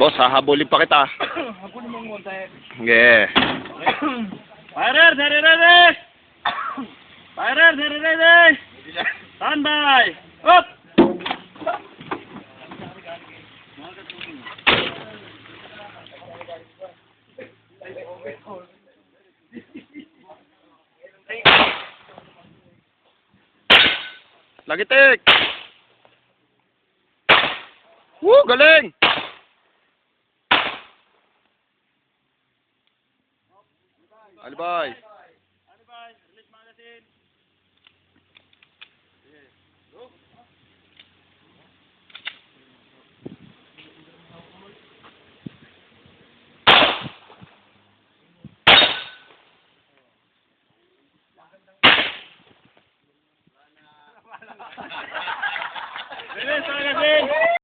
Boss, hahabulin pa kita. Habulin mo muna tayo. Yeah. Firer, dari ready! Firer, dari ready! Stand by! Up! Lagi tek! Woo, galing! Alibay! Alibay, release magazine. Release magazine.